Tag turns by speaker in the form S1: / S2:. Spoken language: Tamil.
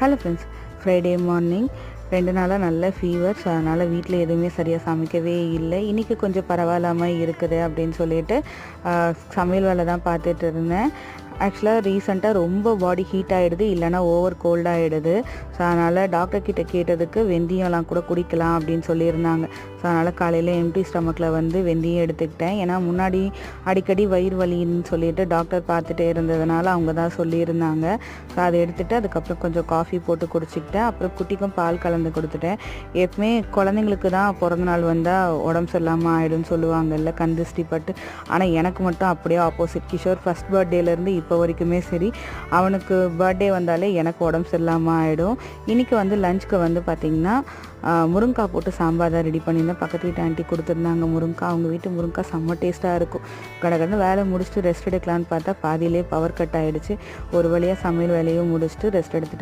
S1: ஹலோ ஃப்ரெண்ட்ஸ் ஃப்ரைடே மார்னிங் ரெண்டு நாளாக நல்ல ஃபீவர் ஸோ அதனால் வீட்டில் எதுவுமே சரியாக சமைக்கவே இல்லை. இன்றைக்கி கொஞ்சம் பரவாயில்லாமல் இருக்குது அப்படின்னு சொல்லிட்டு சமையல் வேலை தான் பார்த்துட்டு இருந்தேன். ஆக்சுவலாக ரீசெண்டாக ரொம்ப பாடி ஹீட் ஆகிடுது இல்லைன்னா ஓவர் கோல்ட் ஆகிடுது ஸோ அதனால் டாக்டர் கிட்ட கேட்டதுக்கு வெந்தயம்லாம் கூட குடிக்கலாம் அப்படின்னு சொல்லியிருந்தாங்க. ஸோ அதனால் காலையில் எம்டி ஸ்டமக்கில் வந்து வெந்தயம் எடுத்துக்கிட்டேன். ஏன்னா முன்னாடி அடிக்கடி வயிறு வலின்னு சொல்லிட்டு டாக்டர் பார்த்துட்டே இருந்ததுனால அவங்க தான் சொல்லியிருந்தாங்க. ஸோ அதை எடுத்துகிட்டு அதுக்கப்புறம் கொஞ்சம் காஃபி போட்டு குடிச்சிக்கிட்டேன். அப்புறம் குட்டிக்கும் பால் கலந்து கொடுத்துட்டேன். எப்பவுமே குழந்தைங்களுக்கு தான் பிறந்த நாள் வந்தால் உடம்பு சரியில்லாமல் ஆகிடும்னு சொல்லுவாங்கல்ல கந்திஷ்டி பட்டு ஆனால் எனக்கு மட்டும் அப்படியே ஆப்போசிட் கிஷோர் ஃபஸ்ட் பர்த்டேலேருந்து இப்போ வரைக்குமே சரி அவனுக்கு பர்த்டே வந்தாலே எனக்கு உடம்பு சரியில்லாமல் ஆகிடும் இன்றைக்கி வந்து லஞ்சுக்கு வந்து பார்த்திங்கன்னா முருங்காய் போட்டு சாம்பார் தான் ரெடி பண்ணியிருந்தேன். பக்கத்து வீட்டு ஆண்டி கொடுத்துருந்தாங்க முருங்காய் அவங்க வீட்டு முருங்காய் செம்ம டேஸ்ட்டாக இருக்கும். கடகடன்னு வேலை முடிச்சுட்டு ரெஸ்ட் எடுக்கலான்னு பார்த்தா பாதியிலே பவர் கட் ஆகிடுச்சு ஒரு வழியாக சமையல் வேலையும் முடிச்சுட்டு ரெஸ்ட் எடுத்துட்டேன்.